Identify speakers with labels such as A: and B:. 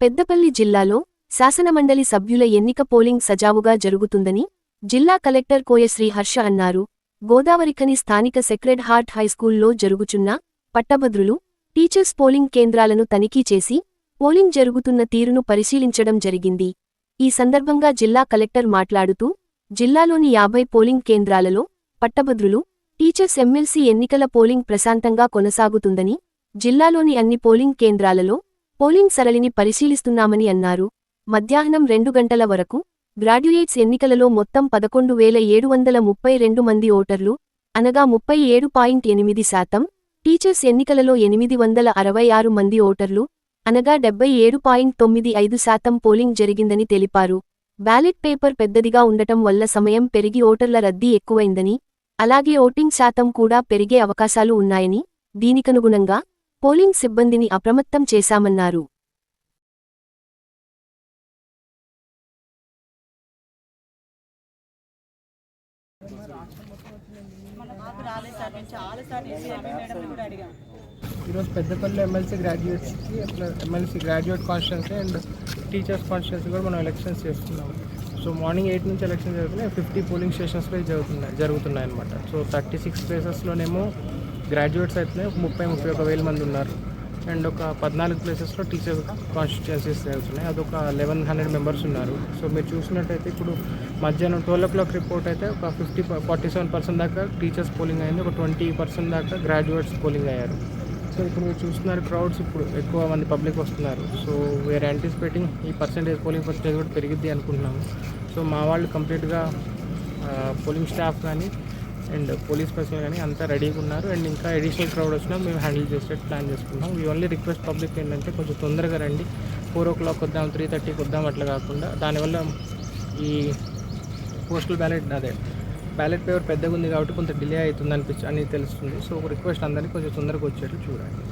A: పెద్దపల్లి జిల్లాలో శాసనమండలి సభ్యుల ఎన్నిక పోలింగ్ సజావుగా జరుగుతుందని జిల్లా కలెక్టర్ కోయశ్రీ హర్ష అన్నారు. గోదావరిఖని స్థానిక సెక్రెడ్ హార్ట్ హైస్కూల్లో జరుగుచున్న పట్టభద్రులు టీచర్స్ పోలింగ్ కేంద్రాలను తనిఖీ చేసి పోలింగ్ జరుగుతున్న తీరును పరిశీలించడం జరిగింది. ఈ సందర్భంగా జిల్లా కలెక్టర్ మాట్లాడుతూ జిల్లాలోని యాభై పోలింగ్ కేంద్రాలలో పట్టభద్రులు టీచర్స్ ఎమ్మెల్సీ ఎన్నికల పోలింగ్ ప్రశాంతంగా కొనసాగుతుందని జిల్లాలోని అన్ని పోలింగ్ కేంద్రాలలో పోలింగ్ సరళిని పరిశీలిస్తున్నామని అన్నారు. మధ్యాహ్నం రెండు గంటల వరకు గ్రాడ్యుయేట్స్ ఎన్నికలలో మొత్తం పదకొండు వేల ఏడు వందల ముప్పై రెండు మంది ఓటర్లు అనగా ముప్పై ఏడు పాయింట్ ఎనిమిది శాతం టీచర్స్ ఎన్నికలలో ఎనిమిది వందల అరవై ఆరు మంది ఓటర్లు అనగా డెబ్బై ఏడు పాయింట్ తొమ్మిది ఐదు శాతం పోలింగ్ జరిగిందని తెలిపారు. బ్యాలెట్ పేపర్ పెద్దదిగా ఉండటం వల్ల సమయం పెరిగి ఓటర్ల రద్దీ ఎక్కువైందని అలాగే ఓటింగ్ శాతం కూడా పెరిగే అవకాశాలు ఉన్నాయని దీనికనుగుణంగా పోలింగ్ సిబ్బందిని అప్రమత్తం చేశామన్నారు.
B: ఈరోజు Peddapalli MLC గ్రాడ్యుయేట్స్కి MLC graduate constituency and teachers constituency కూడా మనం ఎలక్షన్స్ చేస్తున్నాం సో మార్నింగ్ ఎయిట్ నుంచి ఎలక్షన్ జరుగుతున్నాయి. ఫిఫ్టీ పోలింగ్ స్టేషన్స్లో జరుగుతున్నాయి జరుగుతున్నాయి అనమాట సో థర్టీ సిక్స్ ప్లేసెస్లోనేమో గ్రాడ్యుయేట్స్ అయితే ఒక ముప్పై ముప్పై ఒక వేల మంది ఉన్నారు. అండ్ ఒక పద్నాలుగు ప్లేసెస్లో టీచర్ కాన్స్టిట్యున్సీస్ జరుగుతున్నాయి అదొక లెవెన్ హండ్రెడ్ మెంబర్స్ ఉన్నారు. సో మీరు చూసినట్టయితే ఇప్పుడు మధ్యాహ్నం ట్వెల్వ్ ఓ క్లాక్ రిపోర్ట్ అయితే ఒక ఫిఫ్టీ ఫార్టీ సెవెన్ పర్సెంట్ దాకా టీచర్స్ పోలింగ్ అయింది. ఒక ట్వంటీ పర్సెంట్ దాకా గ్రాడ్యుయేట్స్ పోలింగ్ అయ్యారు. సో ఇప్పుడు మీరు చూస్తున్నారు క్రౌడ్స్ ఇప్పుడు ఎక్కువ మంది పబ్లిక్ వస్తున్నారు. సో వీఆర్ యాంటిసిపేటింగ్ ఈ పర్సెంటేజ్ పోలింగ్ పర్సెంటేజ్ కూడా పెరిగిద్ది అనుకుంటున్నాము. సో మా వాళ్ళు కంప్లీట్గా పోలింగ్ స్టాఫ్ కానీ అండ్ పోలీస్ పర్సనల్ కానీ అంతా రెడీగా ఉన్నారు. అండ్ ఇంకా అడిషనల్ క్రౌడ్ వచ్చినా మేము హ్యాండిల్ చేసేట్టు ప్లాన్ చేసుకుంటాం వీ ఓన్లీ రిక్వెస్ట్ పబ్లిక్ ఏంటంటే కొంచెం తొందరగా రండి. ఫోర్ ఓ క్లాక్ వద్దాం త్రీ థర్టీకి వద్దాం అట్లా కాకుండా దానివల్ల ఈ పోస్టల్ బ్యాలెట్ అదే బ్యాలెట్ పేపర్ పెద్దగా ఉంది కాబట్టి కొంత డిలే అవుతుంది అనిపించి అని తెలుస్తుంది. సో రిక్వెస్ట్ అందరికీ కొంచెం తొందరగా వచ్చేట్లు చూడండి.